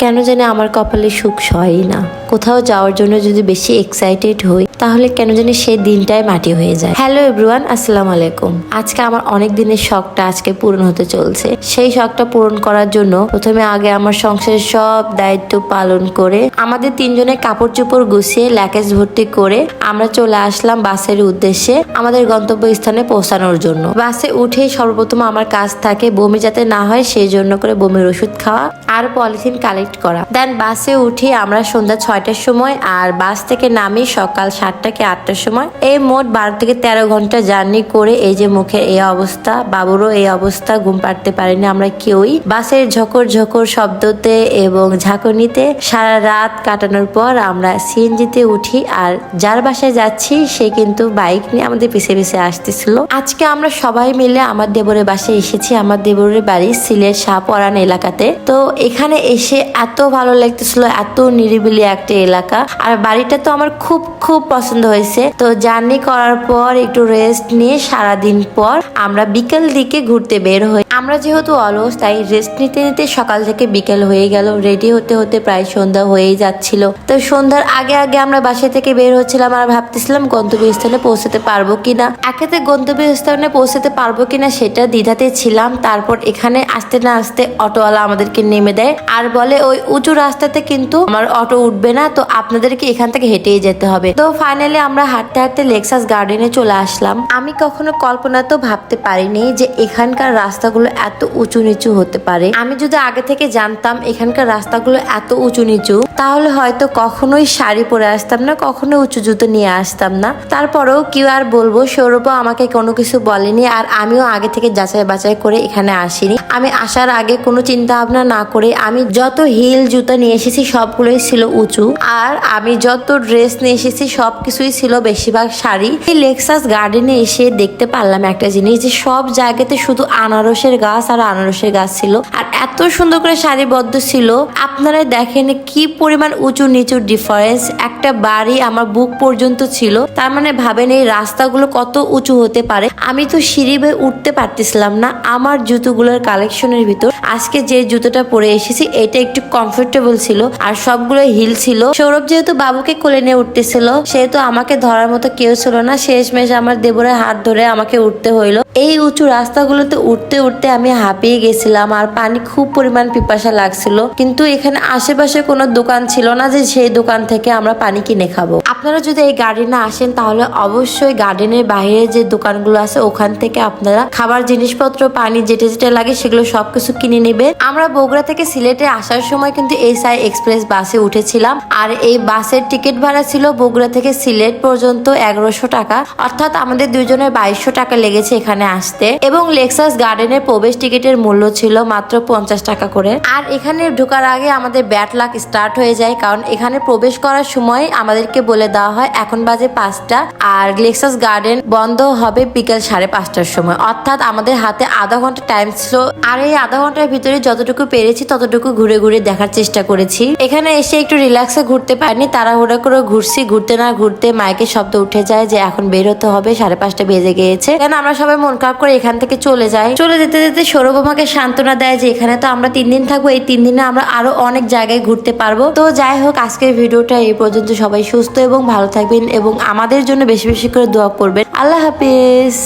কেন জানি আমার কপালে সুখ সয়ই না। কোথাও যাওয়ার জন্য যদি বেশি এক্সাইটেড হই তাহলে কেন জানি সেই দিনটাই মাটি হয়ে যায়। হ্যালো এভরিওয়ান আসসালামু আলাইকুম। আজকে আমার অনেক দিনের শখটা আজকে পূরণ হতে চলছে। সেই শখটা পূরণ করার জন্য প্রথমে আগে আমার সংসারের সব দায়িত্ব পালন করে আমাদের তিনজনের কাপড় চোপড় গুছিয়ে ল্যাকেজ ভর্তি করে আমরা চলে আসলাম বাসের উদ্দেশ্যে আমাদের গন্তব্যস্থানে পৌঁছানোর জন্য। বাসে উঠে সর্বপ্রথম আমার কাজ থাকে বমি যাতে না হয় সেই জন্য করে বমির ওষুধ খাওয়া আর পলিথিন কালেক্ট করা। দেন বাসে উঠে আমরা সন্ধ্যা ছয়টার সময় আর বাস থেকে নামি সকাল সাতটা কি আটটার সময়? এই মোট বারো থেকে তেরো ঘণ্টা জার্নি করে এই যে মুখের এই অবস্থা, বাবুরও এই অবস্থা, ঘুম পাড়তে পারিনি আমরা কেউই। বাসের ঝকর ঝকর শব্দতে এবং ঝাঁকুনিতে সারা রাত কাটানোর পর আমরা সিএনজিতে উঠি আর যার বাসায় যাচ্ছি, সে কিন্তু বাইক নিয়ে আমাদের পিছে পিছে আসতেছিল। আজকে আমরা সবাই মিলে আমার দেবরের বাসায় এসেছি, আমার দেবরের বাড়ি সিলেট শাহপরান এলাকাতে। তো এখানে এসে এত ভালো লাগতেছিল, এত নিরিবিলি একটা এলাকা। আর বাড়িটা তো আমার খুব খুব পছন্দ হয়েছে। তো জার্নি করার পর একটু রেস্ট নিয়ে সারাদিন পর আমরা বিকেল দিকে ঘুরতে বের হই। আমরা যেহেতু অলস, তাই রেস্ট নিতে নিতে সকাল থেকে বিকেল হয়ে গেল। রেডি হতে হতে প্রায় সন্ধ্যা হয়েই যাচ্ছিল। তো সন্ধ্যার আগে আগে আমরা বাসা থেকে বের হচ্ছিলাম আর ভাবতেছিলাম গন্তব্যস্থানে পৌঁছাতে পারব কিনা। একেতে গন্তব্যস্থানে পৌঁছাতে পারব কিনা সেটা দ্বিধাতে ছিলাম। তারপর এখানে আসতে না আসতে অটোওয়ালা আমাদেরকে নেমে দেয় আর বলে, ওই উঁচু রাস্তাতে কিন্তু আমার অটো উঠবে না, তো আপনাদেরকে এখান থেকে হেঁটেই যেতে হবে। তো ফাইনালি আমরা হাঁটতে হাঁটতে লেক্সাস গার্ডেনে চলে আসলাম। আমি কখনো কল্পনা তো ভাবতে পারিনি যে এখানকার রাস্তাগুলো এত উঁচু নিচু হতে পারে? আমি যদি আগে থেকে জানতাম এখানকার রাস্তাগুলো এত উঁচু নিচু, তাহলে হয়তো কখনোই শাড়ি পরে আসতাম না কখনো উঁচু জুতো নিয়ে আসতাম না। তারপরেও কি আর বলব সৌরভ আমাকে কোনো কিছু বলেনি আর আমিও আগে থেকে যাচাই বাছাই করে এখানে আসিনি। আমি আসার আগে কোনো চিন্তা ভাবনা না করে আমি যত হিল জুতো নিয়ে এসেছি সবগুলোই ছিল উঁচু আর আমি যত ড্রেস নিয়ে এসেছি সব কিছুই ছিল বেশিরভাগ শাড়ি। এই লেক্সাস গার্ডেনে এসে দেখতে পারলাম একটা জিনিস যে সব জায়গাতে শুধু আনারসের গাছ আর আনারসের গাছ ছিল। আর এত সুন্দর করে সারিবদ্ধ ছিল, আপনারা দেখেন কি পরিমাণ উঁচু নিচু ডিফারেন্স একটা বাড়ি আমার বুক পর্যন্ত ছিল। তার মানে ভাবেন এই রাস্তাগুলো কত উঁচু হতে পারে। আমি তো সিঁড়ি বেয়ে উঠতে পারতেছিলাম না আমার জুতোগুলোর কালেকশনের ভিতর। আজকে যে জুতোটা পরে এসেছি, এটা একটু কমফোর্টেবল ছিল আর সবগুলো হিল ছিল। সৌরভ যেহেতু বাবুকে কোলে নিয়ে উঠতেছিল, সেহেতু আমাকে ধরার মতো কেউ ছিল না। শেষমেশ আমার দেবরের হাত ধরে আমাকে উঠতে হইল। এই উঁচু রাস্তাগুলোতে উঠতে উঠতে আমি হাঁপিয়ে গেছিলাম আর পানি খুব পরিমাণ পিপাসা লাগছিল। কিন্তু এখানে আশেপাশে কোনো দোকান ছিল না যে সেই দোকান থেকে আমরা পানি কিনে খাব। আপনারা যদি এই গার্ডেনে আসেন, তাহলে অবশ্যই গার্ডেনের বাইরে যে দোকানগুলো আছে, ওখান থেকে আপনারা খাবার জিনিসপত্র, পানি যেটা যেটা লাগে, সেগুলো সবকিছু কিনে নেবেন। আমরা বগুড়া থেকে সিলেটে আসার সময় কিন্তু এসআই এক্সপ্রেস বাসে উঠেছিলাম। আর এই বাসের টিকিট ভাড়া ছিল বগুড়া থেকে সিলেট পর্যন্ত এগারোশো টাকা। অর্থাৎ আমাদের দুজনের বাইশশো টাকা লেগেছে এখানে আসতে। এবং লেক্সাস গার্ডেনের প্রবেশ টিকিটের মূল্য ছিল মাত্র পঞ্চাশ টাকা করে। আর এখানে ঢোকার আগে আমাদের ব্যাট লাক স্টার্ট হয়ে যায়, কারণ এখানে প্রবেশ করার সময় আমাদেরকে বলে দেওয়া হয়, এখন বাজে পাঁচটা আর লেক্সাস গার্ডেন বন্ধ হবে বিকেল সাড়ে পাঁচটার সময়। অর্থাৎ আমাদের হাতে আধা ঘণ্টা টাইম ছিল। আর এই আধা ঘণ্টার ভিতরে যতটুকু পেরেছি, ততটুকু ঘুরে ঘুরে দেখার চেষ্টা করেছি। এখানে এসে একটু রিল্যাক্সে ঘুরতে পারিনি, তাড়াহুড়া করে ঘুরছি। ঘুরতে না ঘুরতে মাইকের শব্দ উঠে যায় যে, এখন বের হতে হবে। সাড়ে পাঁচটা বেজে গিয়েছে। কেন আমরা সবাই মন খারাপ করে এখান থেকে চলে যাই? চলে যেতে যেতে সৌরভ আমাকে সান্ত্বনা দেয় যে এখানে তো আমরা তিন দিন থাকব, এই তিন দিনে আমরা আরও অনেক জায়গায় ঘুরতে পারব। তো যাই হোক, আজকের ভিডিওটা এই পর্যন্ত। সবাই সুস্থ এবং ভালো থাকবেন এবং আমাদের জন্য বেশি বেশি করে দোয়া করবেন। আল্লাহ হাফিজ।